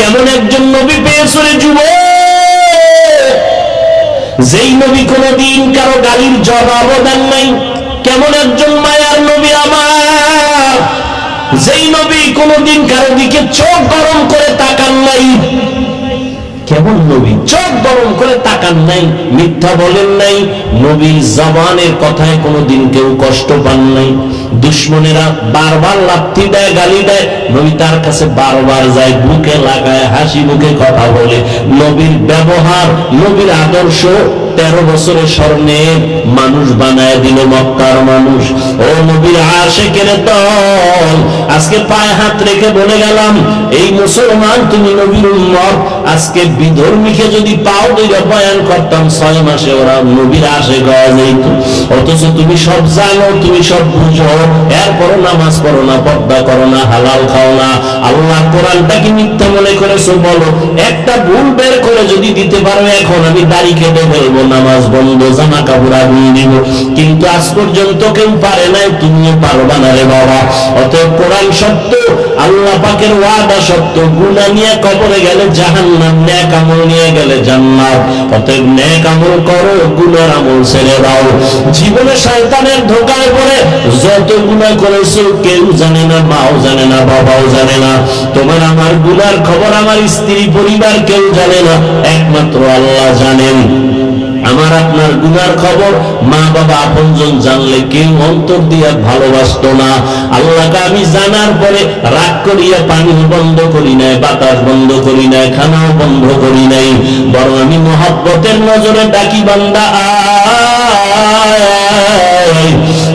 কেমন একজন নবী পেয়েছরে যুব যেই নবী কোনদিন কারও গালির জবাবও দেন নাই। কেমন একজন মায়ার নবী আমার? যেই নবী কোনদিন কারও দিকে চোখ গরম করে তাকান নাই। কেমন নবী চোখ গরম করে তাকান নাই, মিথ্যা বলেন নাই, নবীর জবানের কথায় কোনোদিন কেউ কষ্ট পান নাই। দুশ্মনেরা বারবার লাথি দেয়, গালি দেয়। নবী তার কাছে বারবার যায়, বুকে লাগায়, হাসি মুখে কথা বলে। নবীর ব্যবহার, নবীর আদর্শ, তেরো বছরের স্বর্ণে মানুষ বানায় দিল মক্কার মানুষ। ও নবীর আশে কেনে দল, আজকে পায়ে হাত রেখে বলে গেলাম, এই মুসলমান, তুমি নবীর উম্মত, আজকে বিধর্মীকে যদি পাও দুইটা বয়ান করতাম, ছয় মাসে ওরা নবীর আশে গাওয়া যাইত। অথচ তুমি সব জানো, তুমি সব বুঝো। এরপরও নামাজ পড়ো না, পর্দা করো না, হালাল খাও না। আল্লাহ কোরআনটা কি মিথ্যা মনে করেছ, বলো। একটা ভুল বের করে যদি দিতে পারো, এখন আমি দাড়ি কেটে ফেলব, নামাজ বন্ধ জামা কাপড় আগুন দিব কিন্তু আজ পর্যন্ত কেউ পারে নাই, তুমিও পারবা না রে বাবা। অতএব কোরআন সত্য, আল্লাহ পাকের ওয়াদা সত্য। গুনাহ নিয়ে কবরে গেলে জাহান্নাম, নেক আমল নিয়ে গেলে জান্নাত। অতএব নেক আমল করো, গুনার আমল ছেড়ে দাও। জীবনে শয়তানের ধোকায় পড়ে যত গুনাহ করেছ, কেউ জানে না, মাও জানে না, বাবাও জানে না। তোমার আমার গুনার খবর আমার স্ত্রী, পরিবার কেউ জানে না, একমাত্র আল্লাহ জানেন। আমার আপনার গুনার খবর মা বাবা আপনজন জানলে কেউ অন্তর দিয়া ভালোবাসতো না। আল্লাহকে আমি জানার পরে রাগ করিয়া পানি বন্ধ করি নাই, বাতাস বন্ধ করি নাই, খানাও বন্ধ করি নাই। বরং আমি মহাব্বতের নজরে ডাকি, বান্দা, আয়।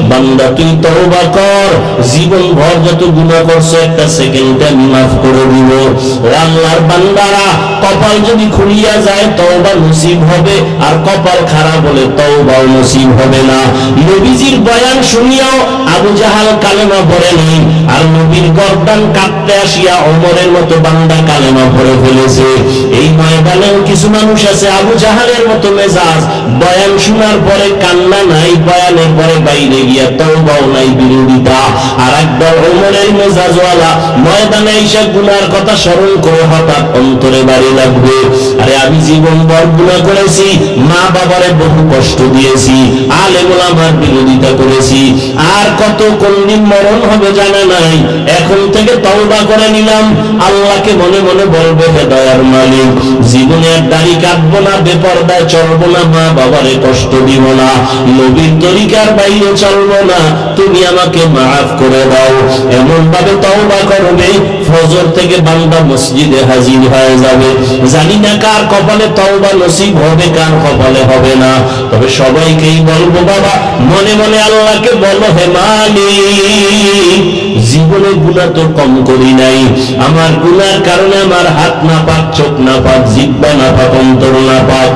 বান্দা, তুই তওবা কর। জীবন ভর যত গুনাহ করছ, একটা সেকেন্ডে মাফ করে দিব। আল্লাহর বান্দারা কপাল যদি খুলিয়া যায়, তওবা নসিব হবে। আর কপাল খারাপ হলে তওবাও নসিব হবে না। নবীজির বয়ান শুনিয়াও আবু জাহাল কালেমা পড়ে নাই। আর নবীর গর্দান কাঁপতে আসিয়া ওমরের মতো বান্দা কালেমা পড়ে ফেলেছে। এই ময়দানেও কিছু মানুষ আছে, আবু জাহালের মতো মেজাজ। বয়ান শোনার পরে কান্না নাই, বয়ানের পরে বাইরে গিয়া তওবাও নাই বিরোধিতা। আর একবার ওমরের মেজাজওয়ালা ময়দানে এসে গুনার কথা স্মরণ করে হঠাৎ অন্তরে বাড়ি লাগবে। আরে আমি জীবন গুনাহ করেছি, মা বাবারে বহু কষ্ট দিয়েছি আলেমুল আমার বিরোধিতা করেছি। আর কত কোনদিন মরণ হবে জানা নাই, এখন থেকে তওবা করে নিলাম। আল্লাহকে মনে মনে বলবে, হে দয়ার মালিক, জীবনে আর দাড়ি কাটবো না, বেপরদায় চলবো না, মা বাবারে কষ্ট দিব না, নবীর তরিকার বাইরে চলবো না, তুমি আমাকে মাফ করে দাও। এমন ভাবে তওবা করবে ফজর থেকে বান্দা মসজিদে হাজির হয়ে যাবে। জানি না কার কপালে তওবা নসিব হবে, কার কপালে হবে না। তবে সবাইকেই বলব, বাবা, মনে মনে আল্লাহকে বলো, হে মালিক, জীবনে গুণা তো কম করি নাই। আমার গুনার কারণে আমার হাত না পাক, চোখ না পাক, জিব্বা না পাক, অন্তর না পাক।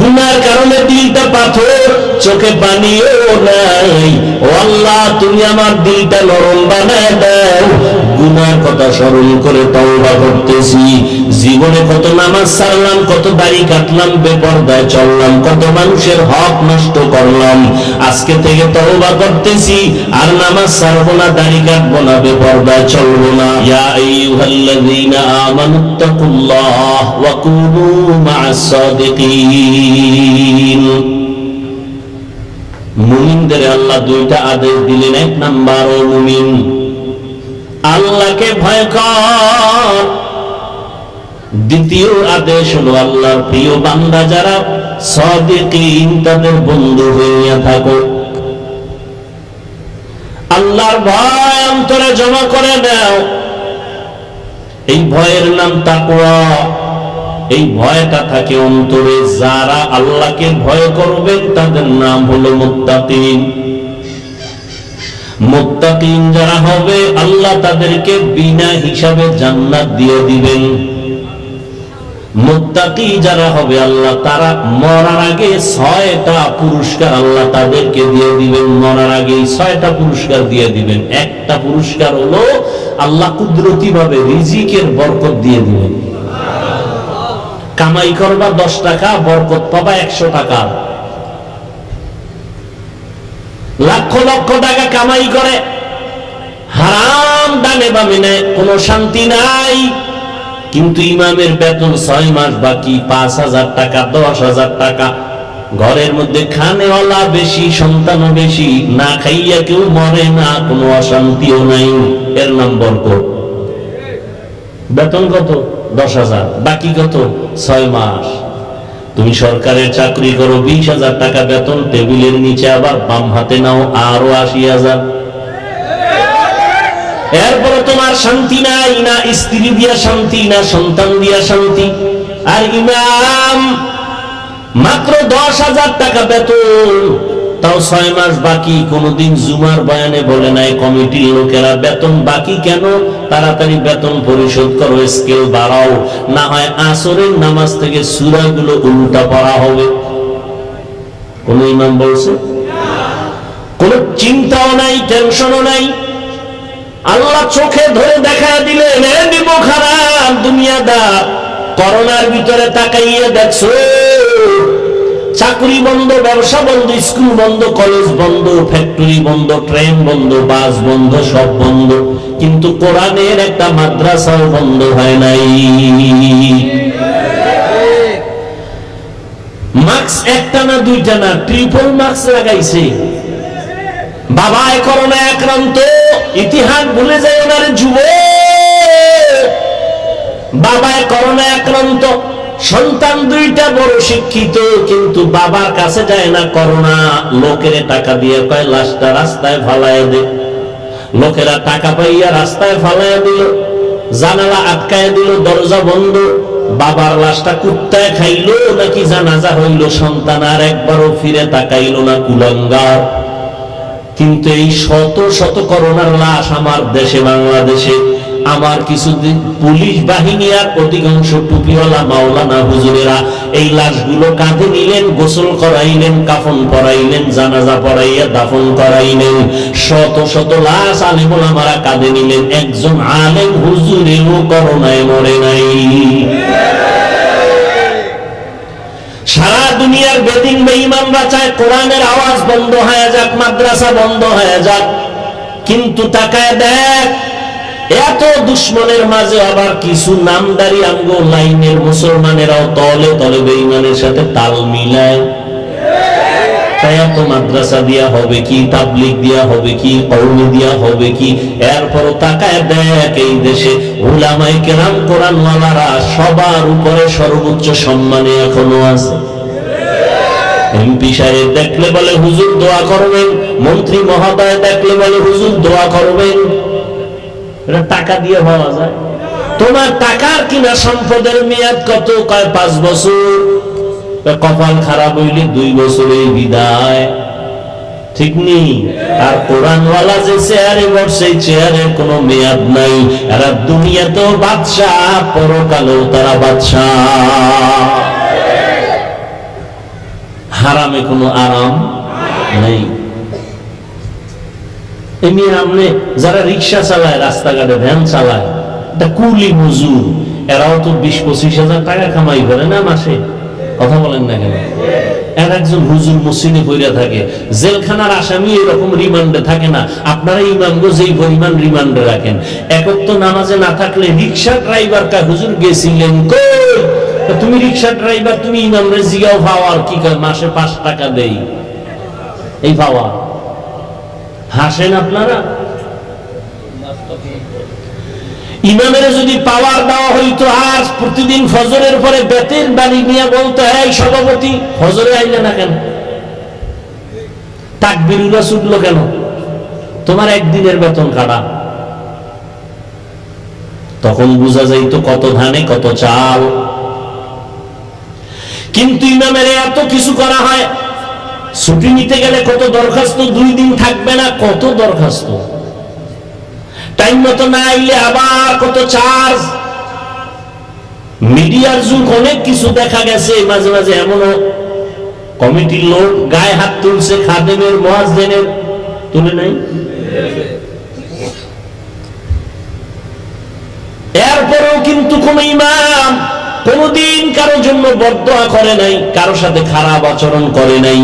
গুনার কারণে দিলটা পাথর, চোখে পানিও নাই। ও আল্লাহ, তুমি আমার দিলটা নরম বানায় দাও। গুনার কথা স্মরণ করে তওবা করতেছি। জীবনে কত নামাজ ছাড়লাম কত দাড়ি কাটলাম, বেপরদায় চললাম, কত মানুষের হক নষ্ট করলাম। আজকে থেকে তওবা করতেছি, আর নামাজ ছাড়বো না, দাড়ি কাটবো না, বেপরদায় চলবো না। ইয়া আইয়ুহাল্লাযীনা আমানুত্তাকুল্লাহ ওয়া কুনু মা'আস সাদিকিন। মুমিনদের আল্লাহ দুইটা আদেশ দিলেন। এক নাম্বার, ও মুমিন আল্লাহকে ভয় কর। দ্বিতীয় আদেশ হলো আল্লাহর প্রিয় বান্দা যারা সদিকিন, তাদের বন্ধু হইয়া থাকো। আল্লাহর ভয় অন্তরে জমা করে দাও। এই ভয়ের নাম তাকওয়া। এই ভয়টা থাকে অন্তরে। যারা আল্লাহকে ভয় করবেন তাদের নাম হলো মুত্তাকিন। মুত্তাকিন যারা হবে, আল্লাহ তাদেরকে বিনা হিসাবে জান্নাত দিয়ে দিবেন। মুত্তাকি যারা হবে, আল্লাহ তারা মরার আগে ছয়টা পুরস্কার আল্লাহ তাদেরকে দিয়ে দিবেন। মরার আগে ছয়টা পুরস্কার দিয়ে দিবেন। একটা পুরস্কার হলো আল্লাহ কুদরতি ভাবে রিজিকের বরকত দিয়ে দিবেন। কামাই করবা দশ টাকা, বরকত পাবা একশো টাকা। লক্ষ লক্ষ টাকা কামাই করে। হারাম ডানে বামে নেয় কোনো শান্তি নাই। কিন্তু ইমামের বেতন ছয় মাস বাকি, পাঁচ হাজার টাকা, দশ হাজার টাকা। ঘরের মধ্যে খানেওয়ালা বেশি, সন্তানও বেশি, না খাইয়া কেউ মরে না, কোনো অশান্তিও নাই। এর নাম বরকত। বেতন কত? দশ হাজার। বাকি কত? ছয় মাস। তুমি সরকারের চাকরি করো, বিশ হাজার টাকা বেতন, টেবিলের নিচে আবার বাম হাতে নাও, আরও আশি হাজার। এরপরে তোমার শান্তি নাই, না স্ত্রী দিয়া শান্তি, না সন্তান দিয়া শান্তি। আর ইমাম মাত্র দশ হাজার টাকা বেতন তাও ছয় মাস বাকি, কোনদিন জুমার বয়ানে বলে নাই কমিটির লোকেরা, বেতন বাকি কেন? তাড়াতাড়ি বেতন পরিশোধ করো, স্কেল বাড়াও। না হয় আসরের নামাজ থেকে সুরাগুলো উল্টা পড়া হবে। কোন ইমাম বলছে? কোন চিন্তাও নাই, টেনশনও নাই। আল্লাহ চোখে ধরে দেখা দিলেন দুনিয়াদার, করোনার ভিতরে তাকাইয়ে দেখছ। চাকরি বন্ধ, ব্যবসা বন্ধ, স্কুল বন্ধ, কলেজ বন্ধ ফ্যাক্টরি বন্ধ ট্রেন বন্ধ বাস বন্ধ, সব বন্ধ। কিন্তু কোরআনের একটা মাদ্রাসাও বন্ধ হয় নাই। মার্কস একটা না দুইটা না ট্রিপল মার্কস লাগাইছে। বাবায় করোনা আক্রান্ত, ইতিহাস ভুলে যায় ওনার যুব বাবায় করোনা আক্রান্ত। সন্তান দুইটা বড় শিক্ষিত, কিন্তু বাবার কাছে যায় না করোনা। লোকের টাকা দিয়ে কয়, লাশটা রাস্তায় ফালায় দে। লোকেরা টাকা পাইয়া রাস্তায় ফালাইয়া দিল, জানালা আটকায় দিল, দরজা বন্ধ। বাবার লাশটা কুত্তায় খাইলো, নাকি জানাজা হইল, সন্তান আর একবারও ফিরে তাকাইলো না কুলঙ্গার। কিন্তু এই শত শত করোনার লাশ আমার দেশে, বাংলাদেশে আমার কিছুদিন পুলিশ বাহিনী আর অধিকাংশ টুপিওয়ালা মাওলানা হুজুরেরা এই লাশগুলো কাঁধে নিলেন, গোসল করাইলেন, কাফন পরাইলেন, জানাজা পড়াইয়া দাফন করাইলেন। শত শত লাশ আলিমুল আমারা কাঁধে নিলেন, একজন আলেম হুজুরেও করোনায় মরে নাই। সারা দুনিয়ার বেদিন বেঈমানরা চায় কোরআনের আওয়াজ বন্ধ হয়ে যাক, মাদ্রাসা বন্ধ হয়ে যাক, কিন্তু তাকায় দেখ এত দুশ্মনের মাঝে আবার কিছু নামদারি আমগো লাইনের মুসলমানেরাও তলে তলে বেঈমানের সাথে তাল মিলায়। সবার উপরে সর্বোচ্চ সম্মানে এখনও আছে। এমপি সাহেব দেখলে বলে, হুজুর, দোয়া করবেন। মন্ত্রী মহোদয় দেখলে বলে, হুজুর, দোয়া করবেন। টাকা দিয়ে পাওয়া যায়। তোমার টাকার কিনা সম্পদের মেয়াদ কত? কয়, পাঁচ বছর। কপাল খারাপ হইলে দুই বছরেই বিদায়। ঠিক নেই আর কোরআনওয়ালা যে চেয়ারে বসে চেয়ারের কোনো মেয়াদ নাই। এরা দুনিয়াতেও বাদশাহ, পরকালেও তারা বাদশাহ। হারামে কোনো আরাম নেই। এমনি আমনে যারা রিক্সা চালায়, রাস্তাঘাটে ভ্যান চালায় এটা কুলি মজুর এরাও তো বিশ পঁচিশ হাজার টাকা কামাই করে না মাসে? কথা বলেন না কেন? একজন হুজুর মসজিদে থাকে, জেলখানার আসামি এরকম রিমান্ডে থাকে না। আপনারা যেই পরিমাণ রিমান্ডে রাখেন। একক তো নামাজে না থাকলে রিক্সা ড্রাইভার কা হুজুর গেছিলেন তুমি রিক্সা ড্রাইভার, তুমি ইমামরে জিগাও পাওয়ার কি মাসে পাঁচ টাকা দেই? এই পাওয়া হাসেন আপনারা? ইমামের যদি পাওয়ার দেওয়া হইতো আর প্রতিদিন ফজরের পরে বেতের বাড়ি নিয়ে বলতে হয় সভাপতি, ফজরে আইলে না কেন? ছুটলো কেন? তোমার একদিনের বেতন কাটা। তখন বোঝা যাইতো কত ধানে, কত চাল। কিন্তু ইমামের এত কিছু করা হয় ছুটি নিতে গেলে কত দরখাস্ত? দুই দিন থাকবে না, কত দরখাস্ত? টাইম মতো না আইলে আবার কত চার্জ? মিডিয়ার যুগ অনেক কিছু দেখা গেছে, মাঝে মাঝে এমনও। কমিটির লোক গায়ে হাত তুলছে, খাদেমের মহাজদের তুলে নাই? এরপরেও কিন্তু কোন ইমাম কোনদিন কারোর জন্য বদয়া করে নাই কারোর সাথে খারাপ আচরণ করে নাই।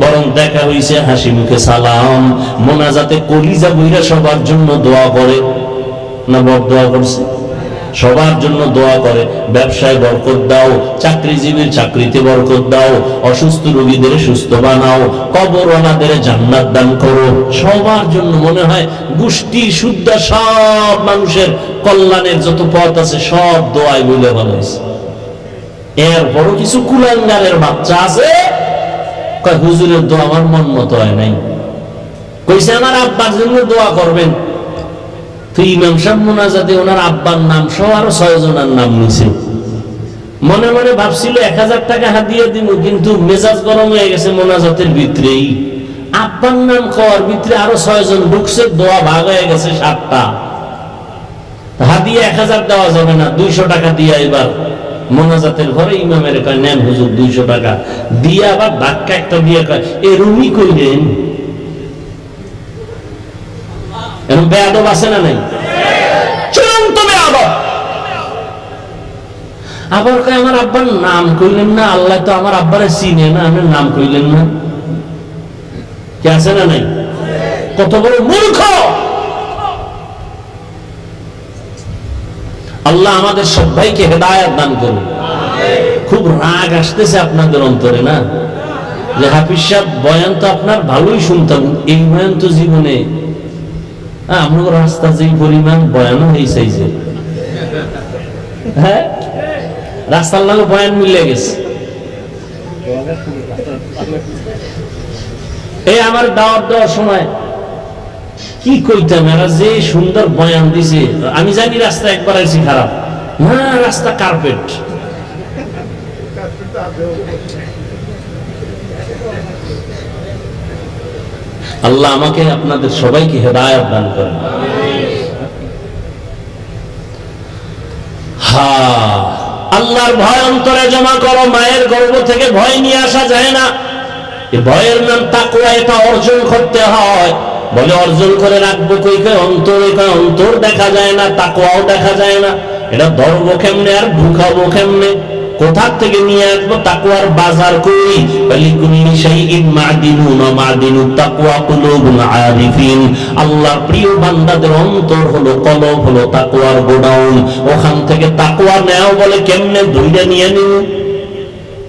বরং দেখা হইছে হাসি মুখে সালাম। মোনাজাতে কলিজা বইরা সবার জন্য দোয়া করে। না বদয়া করছে? সবার জন্য দোয়া করে। ব্যবসায় বরকত দাও, চাকরিজীবীর চাকরিতে বরকত দাও, অসুস্থ রোগীদের সুস্থ বানাও কবর ওনাদের জান্নাত দান করো। সবার জন্য মনে হয় গোষ্ঠী, শুদ্ধ সব মানুষের কল্যাণের যত পথ আছে সব দোয়ায় বলে ভালো হয়েছে। এর বড় কিছু কুলাঙ্গারের বাচ্চা আছে কয়, হুজুরের দোয়া আমার মন মতো হয় নাই। কইছে, আমার আব্বার জন্য দোয়া করবেন। তো ইমাম সাহেব মোনাজাতে ওনার আব্বার নাম সহ আরও ছয় জনের নাম নিছে। মনে মনে ভাবছিল, এক হাজার টাকা হাতিয়ে দিব, কিন্তু মেজাজ গরম হয়ে গেছে মোনাজাতের ভিতরেই। আব্বার নাম কর ভিতরে আরও ছয় জন ঢুকছে, দোয়া ভাগ হয়ে গেছে সাতটা। হাতিয়ে এক হাজার দেওয়া যাবে না, দুইশো টাকা দিয়ে এবার। মোনাজাতের ঘরে ইমামের কয়, নেন হুজুর, দুইশো টাকা। দিয়ে আবার ধাক্কা একটা দিয়ে কয়, এ রুমি কইলেন এরকম বেয়াদব আছে না নাই? চূড়ান্ত বেয়াদব। আবার কয়, আমার আব্বার নাম কইলেন না? আল্লাহ তো আমার আব্বারে চিনে না আমার নাম কইলেন না? কি আছে না নাই? কত বড় মূর্খ! আল্লাহ আমাদের সবাইকে হেদায়াত দান করুন। খুব রাগ আসতেছে আপনাদের অন্তরে না? যে হাফিজ সাহেব বয়ান তো আপনার ভালোই শুনতাম এই বয়ান তো জীবনে। হ্যাঁ, আমরা রাস্তা যে পরিমাণ বয়ানও এই সাইজের হ্যাঁ? রাস্তার লাগে বয়ান মিলে গেছে। এই আমার দাওয়াত দেওয়ার সময় কি কইতাম এরা যে সুন্দর বয়ান দিছে? আমি জানি রাস্তা একবার আইছি খারাপ। না, রাস্তা কার্পেট আল্লাহ আমাকে, আপনাদের সবাইকে হেদায়ত দান করেন। হা, আল্লাহর ভয় অন্তরে জমা করো, মায়ের গর্ভ থেকে ভয় নিয়ে আসা যায় না। ভয়ের নাম তাকুয়া এটা অর্জন করতে হয়। বলে অর্জন করে রাখব কই কই অন্তরে অন্তর দেখা যায় না তাকুয়াও দেখা যায় না। এটা ধরবো কেমনে আর ঢুকাবো কেমনে? কোথা থেকে নিয়ে আসব তাকুয়ার বাজার করি বলি কুল্লি শাইইন মাদিনুন ওয়া মাদিনুত তাকওয়া কুলুবুল আরিফিন। আল্লাহর প্রিয় বান্দাদের অন্তর হলো কলব, হলো তাকওয়ার গোডাউন। ওখান থেকে তাকওয়া নেও বলে কেমনে ধুইরা নিয়ে নিও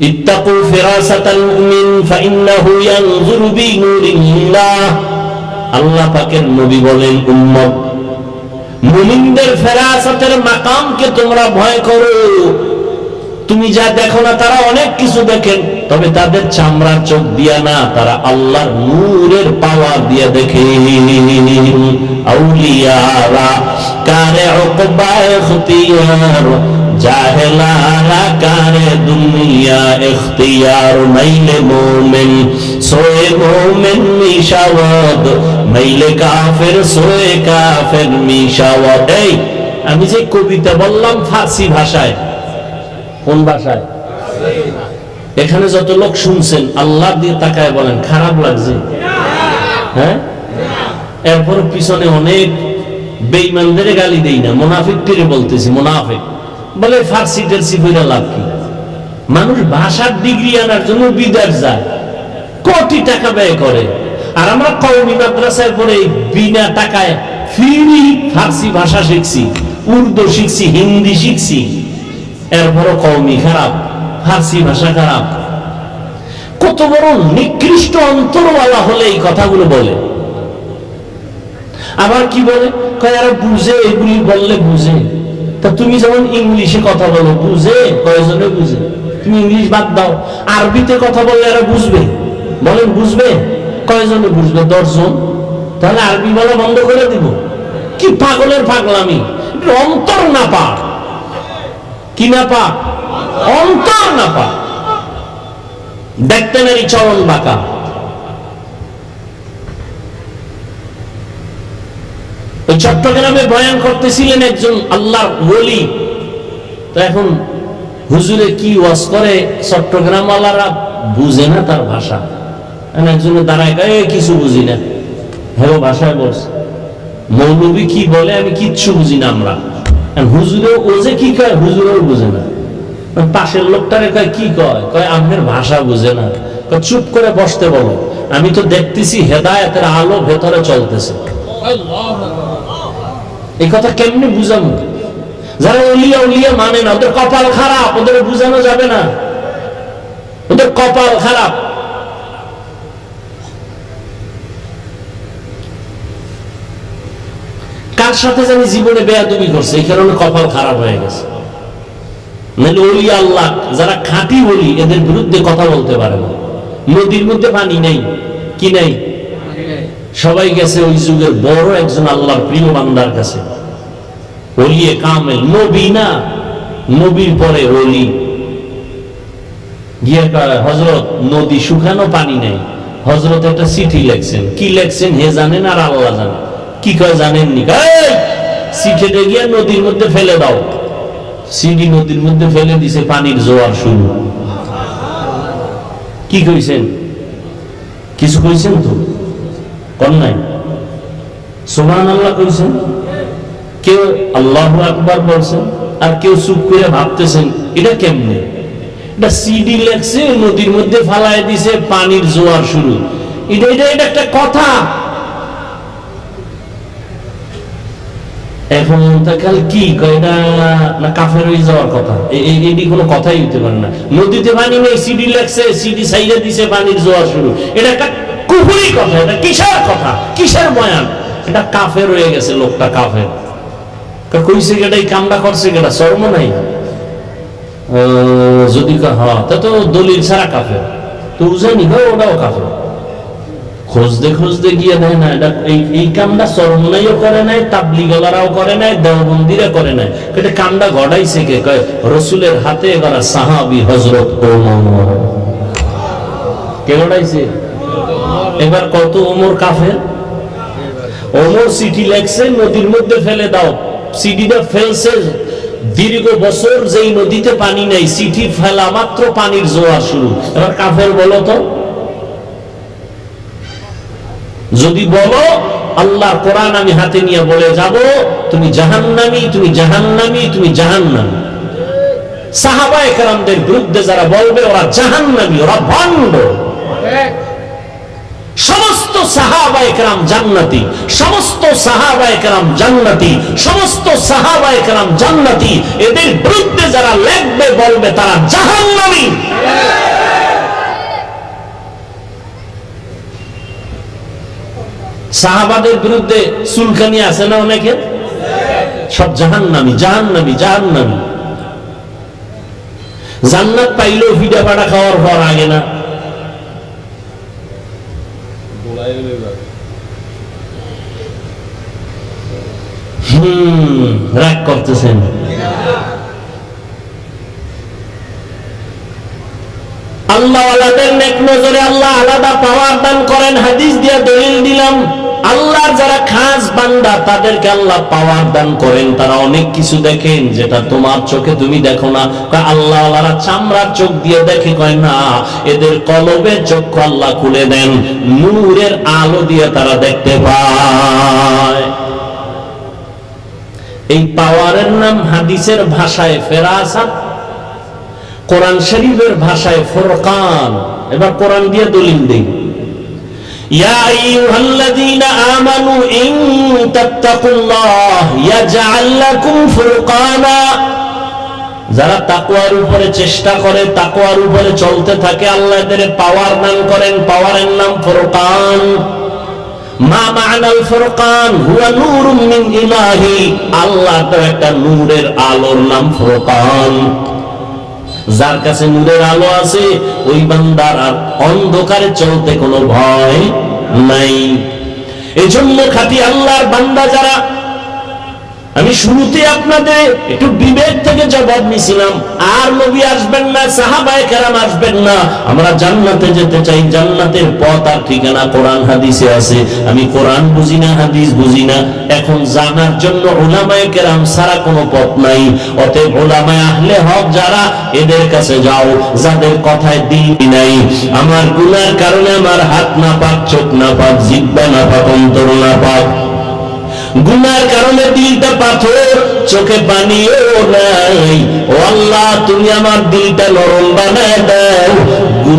اتقوا فراسة المؤمن فإنه ينظر بنور الله আল্লাহ পাকের নবী বলেন উম্মত মুমিনদের ফেরাসাতের মাকামকে তোমরা ভয় করো তুমি যা দেখো না তারা অনেক কিছু দেখেন তবে তাদের চামড়ার চোখ দিয়া না তারা আল্লাহর নূরের পাওয়ার দিয়া দেখে আউলিয়ারা কারে উকবা ইখতিয়ার আমি যে কবিতা বললাম ফার্সি ভাষায়, কোন ভাষায়? এখানে যত লোক শুনছেন আল্লাহ দিয়ে তাকায় বলেন, খারাপ লাগছে। হ্যাঁ? এরপর পিছনে অনেক বেইমানদের গালি দেই না মোনাফিক বলতেছি, মোনাফিক। বলে ফার্সি টেরসি বইরা লাভ কি? মানুষ ভাষার ডিগ্রি আনার জন্য বিদেশ যায়, কোটি টাকা ব্যয় করে। আর আমরা কওমি মাদ্রাসায় পড়ে বিনা টাকায় ফ্রি ফার্সি ভাষা শিখছি, উর্দু শিখছি, হিন্দি শিখছি। এরপরও কওমি খারাপ, ফার্সি ভাষা খারাপ। কত বড় নিকৃষ্ট অন্তরওয়ালা হলে এই কথাগুলো বলে। আবার কি বলে? কয় বুঝে, এগুলি বললে বুঝে। তা তুমি যেমন ইংলিশে কথা বলো, বুঝে কয়জনে বুঝে। তুমি ইংলিশ বাদ দাও। আরবিতে কথা বললে এরা বুঝবে। বলেন, বুঝবে? কয়জনে বুঝবে? দশজন? তাহলে আরবি বলা বন্ধ করে দিব। কি পাগলের পাগলামি? অন্তর না পা কি না পা অন্তর না পা দেখতে নারী চরণ বাঁকা। চট্টগ্রামে বয়ান করতেছিলেন একজন আল্লাহ বলি তো এখন হুজুরে কি ওয়াজ করে? চট্টগ্রাম ওয়ালারা বুঝে না তার ভাষা। একজনে দাঁড়ায় "এ, কিছু বুঝি না। হ্যাঁ ভাষায় বলছে মৌলবী কি বলে আমি কিচ্ছু বুঝি না আমরা। হুজুরে ও যে কি কয়? হুজুরেও বুঝে না। পাশের লোকটারে কয় কি কয়? কয় আপনার ভাষা বুঝে না। চুপ করে বসতে বলো। আমি তো দেখতেছি হেদায়েতের আলো ভেতরে চলতেছে। এই কথা কেমনে বুঝাবো? যারা উলিয়া উলিয়া মানে না, ওদের কপাল খারাপ, ওদের বুঝানো যাবে না। ওদের কপাল খারাপ। কার সাথে জানি জীবনে বেয়াদবি করছে? এই কারণে কপাল খারাপ হয়ে গেছে। নাহলে ওলি আল্লাহ, যারা খাঁটি বলি এদের বিরুদ্ধে কথা বলতে পারে না। নদীর মধ্যে পানি নেই, কি নেই? সবাই গেছে ওই যুগের বড় একজন আল্লাহর প্রিয় বান্দার কাছে। ওলিয়ে কামেল। নবী না নবীর পরে ওলি গিয়ে হজরত নদী শুকানো পানি নেই। হজরত একটা চিঠি লেখছেন। কি লেখছেন হে জানেন আর আল্লাহ জানেন? কি কয় জানেননি? "এই, গিয়ে নদীর মধ্যে ফেলে দাও। সিডি নদীর মধ্যে ফেলে দিছে পানির জোয়ার শুরু। কি কইছেন? কিছু কইছেন তো? নাই? আল্লাহ কইছেন? কেউ আল্লাহ বলছেন আর কেউ চুপ করে ভাবতেছেন, এটা কেমনে? এটা সিডি লেখছে, নদীর মধ্যে ফালায় দিছে, পানির জোয়ার শুরু। এটা এটা এটা একটা কথা। এখন কাল কি কয়? এটা না কাফের হয়ে যাওয়ার কথা? এটি কোনো কথাই হইতে পারে না। নদীতে পানি নেই সিডি লেখছে সিডি সাইডে দিছে, পানির জোয়ার শুরু। এটা একটা কুহুরি কথা, এটা কিসের কথা? কিসের বয়ান? এটা কাফের হয়ে গেছে, লোকটা কাফের। কইছে করছে শর্ম নাই? যদি হ্যাঁ তা দলিল কাফের। তো বুঝাইনি গো ওটাও কাফের। খুঁজতে গিয়ে দেয় না, এটা এই এই কামটা চরমনাইও করে নাই, তাবলিগলারাও করে নাই, দেওবন্দিরা করে নাই। এটা কামটা ঘটাইছে কে? রসুলের হাতে এবার সাহাবি হজরত কে ঘটাইছে এবার কত ওমর কাফের? ওমর চিঠি লেখছে, নদীর মধ্যে ফেলে দাও। চিঠিটা ফেলছে, দীর্ঘ বছর যেই নদীতে পানি নেই, চিঠি ফেলা মাত্র পানির জোয়ার শুরু। এবার কাফের বলো তো। যদি বলো আল্লাহর কোরআন আমি হাতে নিয়ে বলে যাব, তুমি জাহান্নামি তুমি জাহান্নামি তুমি জাহান্নামি। সাহাবা একরামদের বিরুদ্ধে যারা বলবে, ওরা জাহান্নামি, ওরা ভণ্ড। সমস্ত সাহাবা একরাম জান্নাতি, সমস্ত সাহাবা একরাম জান্নাতি, সমস্ত সাহাবা একরাম জান্নাতি। এদের বিরুদ্ধে যারা লেখবে, বলবে, তারা জাহান্নামী। সাহাবাদের বিরুদ্ধে সুলকানি আছে না অনেকে? সব জাহান্নামি জাহান্নামি জাহান্নামি। জান্নাত পাইলেও ফিডা পাড়া খাওয়ার পর আগে না। রাগ করতেছেন আল্লাহ আলাদের নেক নজরে আল্লাহ আলাদা পাওয়ার দান করেন, হাদিস দিয়ে দলিল দিলাম। আল্লাহর যারা খাস বান্দা, তাদেরকে আল্লাহ পাওয়ার দান করেন। তারা অনেক কিছু দেখেন, যেটা তোমার চোখে তুমি দেখো না। আল্লাহ আল্লাহরা চামড়ার চোখ দিয়ে দেখে, কয় না, এদের কলবের চক্ষু আল্লাহ খুলে দেন, নূরের আলো দিয়ে তারা দেখতে পায়। এই পাওয়ারের নাম হাদিসের ভাষায় ফেরাসাত, কোরআন শরীফের ভাষায় ফোরকান। এবার কোরআন দিয়ে দলিল দেই। ইয়া আইয়ুহাল্লাযীনা আমানু ইন তাত্তাকুল্লাহ ইয়াজআল লাকুম ফুরকানা। যারা তাকওয়ার উপরে চেষ্টা করে, তাকওয়ার উপরে চলতে থাকে, আল্লাহ পাওয়ার দান করেন, পাওয়ারের নাম ফুরকান। মা মা'নাল ফুরকান, হুয়া ইলাহি। আল্লাহ তো একটা নূরের আলোর নাম ফুরকান। যার কাছে নূরের আলো আছে, ওই বান্দার আর অন্ধকারে চলতে কোনো ভয় নাই। এই এজন্য খাতি আল্লাহর বান্দা যারা আমি শুরুতে আপনাদের একটু বিবেক থেকে জবাব নিছিলাম আর নবী আসবেন না, সাহাবায়ে কেরাম আসবেন না। আমরা জান্নাতে যেতে চাই, জান্নাতের পথ আর ঠিকানা কোরআন হাদিসে আছে। আমি কোরআন বুঝি না, হাদিস বুঝি না। এখন জানার জন্য ওলামায়ে কেরাম ছাড়া কোনো পথ নাই। অতএব ওলামায়ে আহলে হক যারা, এদের কাছে যাও, যাদের কথায় দিল নাই। আমার গুনার কারণে আমার হাত না পাক চোখ না পাক জিব্বা না পাক অন্তর না পাক গুনার কারণে দিলটা পাথর, চোখে পানিও নাই। ও আল্লাহ, তুমি আমার দিলটা নরম বানায় দাও।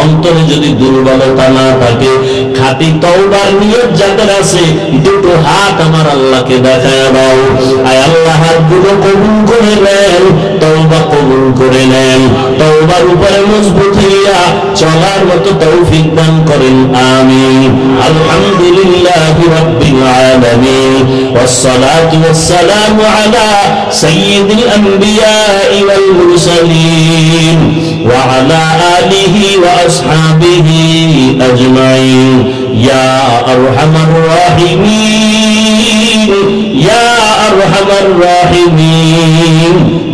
অন্তরে যদি দুর্বলতা না থাকে খাতি তওবার নিয়ত যাদের আছে, দুটো হাত আমার আল্লাহকে দেখায় দাও। আয় আল্লাহ, হাতগুলো কবুল করে নেন, তওবা কবুল করে নেন। তওবার উপরে মজবুত চলার মতো তৌফিক দান করেন আমিন আলহামদুলিল্লাহ রাব্বিল আলামিন والصلاة والسلام على سيد الأنبياء والمرسلين وعلى آله وأصحابه أجمعين يا أرحم الراحمين يا أرحم الراحمين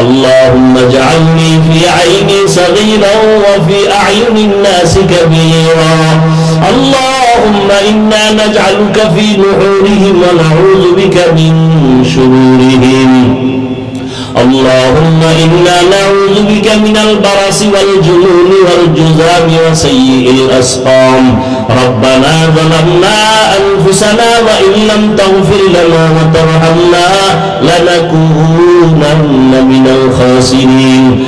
اللهم اجعلني في عيني صغيرا وفي أعين الناس كبيرا. اللهم إنا نجعلك في نحورهم ونعوذ بك من شرورهم. اللهم إنا نعوذ بك من البرص والجنون والجذام وسيء الأسقام ربنا ظلمنا أنفسنا وإن لم تغفر لنا وترحمنا لنكونن من الخاسرين